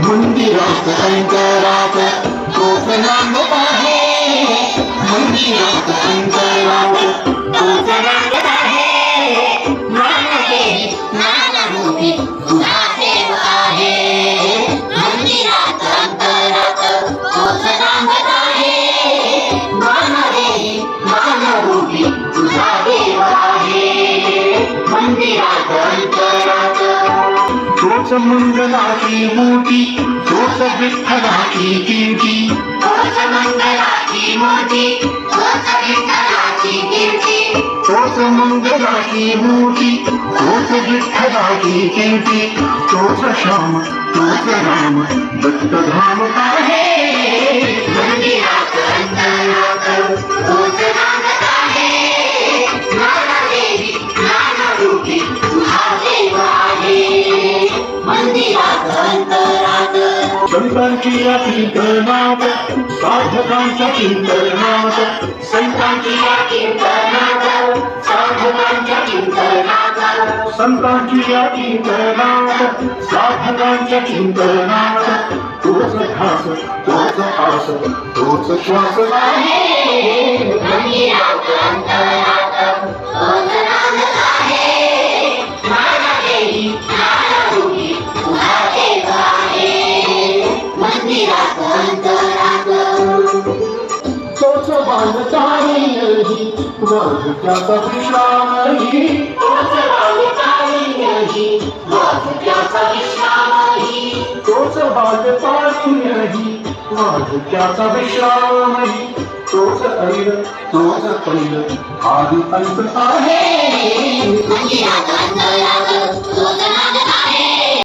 मंदिरात अंतरात तोच नांदत आहे मंदिरात अंतरात तोच नांदत आहे नामदेवी नामरूपी तुझा देव आहे. मंदिरात अंतरात तोच नांदत आहे नामदेवी नामरूपी तुझा देव आहे. मंदिरात अंतरात तोच मंगलाची मोठी तोच विठ्ठलाची किंची तोच मंगलाची मूर्ती तोच विठ्ठलाची कीर्ती. तोच मंगलाची मोठी तोच विठ्ठलाची किंची तोच श्याम तोच राम दत्तधाम आहे. संतांची या कीर्तनात साधकांच्या कीर्तनात संतांची या कीर्तनात साधकांच्या कीर्तनात संतांची या कीर्तनात साधकांच्या कीर्तनात तोच घास तोच आस तोच श्वास. आहे तोच बांधताही वाढत्याचा विश्रामही तोच बालकालीनही वाचत्याचा विश्रामही तोच बांधताही तोच ऐर तोच पैल अंत आहे म्हणजे